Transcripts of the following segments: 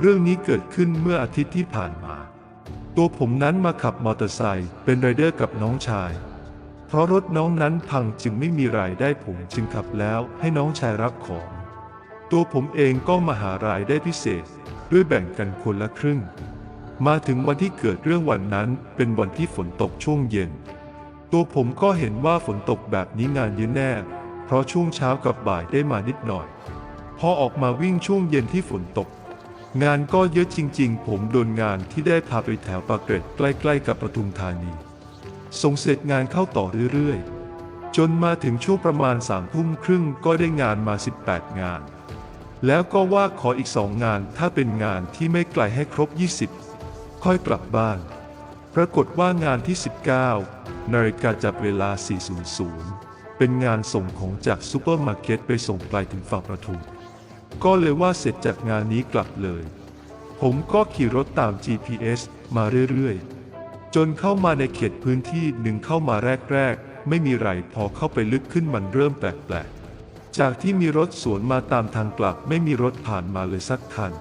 เรื่องนี้เกิดขึ้นเมื่ออาทิตย์ที่ผ่านมา ตัวผมนั้นมาขับมอเตอร์ไซค์เป็นไรเดอร์กับน้องชาย เพราะรถน้องนั้นพังจึงไม่มีรายได้ผมจึงขับแล้วให้น้องชายรับของ ตัวผมเองก็มาหารายได้พิเศษด้วยแบ่งกันคนละครึ่ง มาถึงวันที่เกิดเรื่องวันนั้นเป็นวันที่ฝนตกช่วงเย็น ตัวผมก็เห็นว่าฝนตกแบบนี้งานเยอะแน่ เพราะช่วงเช้ากับบ่ายได้มานิดหน่อย พอออกมาวิ่งช่วงเย็นที่ฝนตก งานก็เยอะจริงๆ ผมโดนงานที่ได้พาไปแถวปากเกร็ดใกล้ๆกับปทุมธานีส่งเสร็จงานเข้าต่อเรื่อยๆ จนมาถึงช่วงประมาณสามทุ่มครึ่งก็ได้งานมา 18 งาน แล้วก็ว่าขออีกสองงานถ้าเป็นงานที่ไม่ไกลให้ครบ 20 ค่อยกลับบ้าน ปรากฏว่างานที่ 19นาฬิกาจับเวลา 400 เป็นงานส่งของจากซูเปอร์มาร์เก็ตไปส่งไกลถึงฝั่งประทุม ก็เลยว่าเสร็จจากงานนี้กลับเลย ผมก็ขี่รถตาม GPS มาเรื่อยๆ จนเข้ามาในเขตพื้นที่หนึ่งเข้ามาแรกๆ ไม่มีไรพอเข้าไปลึกขึ้นมันเริ่มแปลกๆ จากที่มีรถสวนมาตามทางกลับ ไม่มีรถผ่านมาเลยสักคัน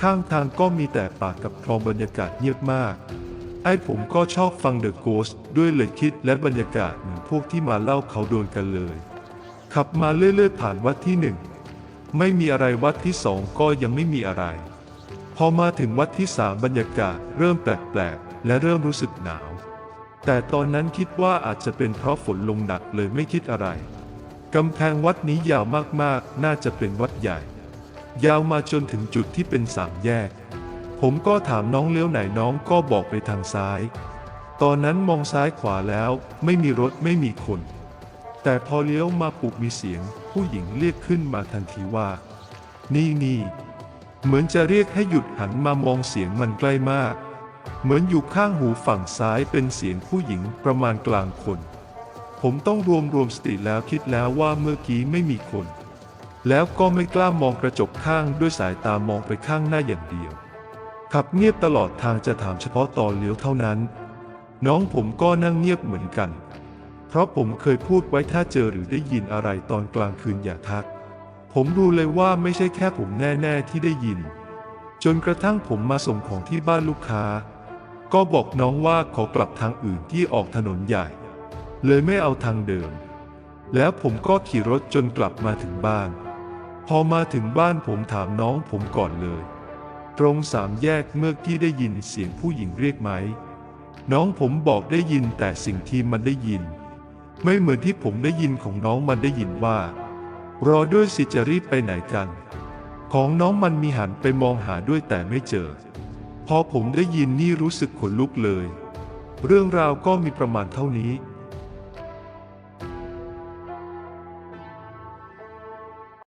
ข้างทางก็มีแต่ป่ากับคลองบรรยากาศเงียบมากไอ้ผมก็ชอบฟังเดอะโกสด้วยเลยคิดและบรรยากาศเหมือนพวกที่มาเล่าเขาโดนกันเลย ขับมาเรื่อยๆผ่านวัดที่หนึ่ง ไม่มีอะไรวัดที่สองก็ยังไม่มีอะไร พอมาถึงวัดที่สามบรรยากาศเริ่มแปลกๆ และเริ่มรู้สึกหนาว แต่ตอนนั้นคิดว่าอาจจะเป็นเพราะฝนลงหนักเลยไม่คิดอะไร กำแพงวัดนี้ยาวมากๆ น่าจะเป็นวัดใหญ่ ยาวมาจนถึงจุดที่เป็นสามแยก ผมก็ถามน้องเลี้ยวไหนน้องก็บอกไปทางซ้าย ตอนนั้นมองซ้ายขวาแล้ว ไม่มีรถไม่มีคน แต่พอเลี้ยวมาปุบมีเสียง ผู้หญิงเรียกขึ้นมาทันทีว่า นี่นี่ เหมือนจะเรียกให้หยุดหันมามองเสียงมันใกล้มาก เหมือนอยู่ข้างหูฝั่งซ้ายเป็นเสียงผู้หญิงประมาณกลางคน ผมต้องรวมรวมสติแล้วคิดแล้วว่าเมื่อกี้ไม่มีคน แล้วก็ไม่กล้ามองกระจกข้างด้วยสายตามองไปข้างหน้าอย่างเดียว ขับเงียบตลอดทางจะถามเฉพาะตอนเลี้ยวเท่านั้น น้องผมก็นั่งเงียบเหมือนกัน เพราะผมเคยพูดไว้ถ้าเจอหรือได้ยินอะไรตอนกลางคืนอย่าทัก ผมรู้เลยว่าไม่ใช่แค่ผมแน่ๆที่ได้ยิน จนกระทั่งผมมาส่งของที่บ้านลูกค้า ก็บอกน้องว่าขอกลับทางอื่นที่ออกถนนใหญ่ เลยไม่เอาทางเดิม แล้วผมก็ขี่รถจนกลับมาถึงบ้าน พอมาถึงบ้านผมถามน้องผมก่อนเลย ตรงสามแยกเมื่อกี้ได้ยินเสียงผู้หญิงเรียกไหม น้องผมบอกได้ยินแต่สิ่งที่มันได้ยิน ไม่เหมือนที่ผมได้ยินของน้องมันได้ยินว่า รอด้วยสิจะรีบไปไหนกัน ของน้องมันมีหันไปมองหาด้วยแต่ไม่เจอ พอผมได้ยินนี่รู้สึกขนลุกเลย เรื่องราวก็มีประมาณเท่านี้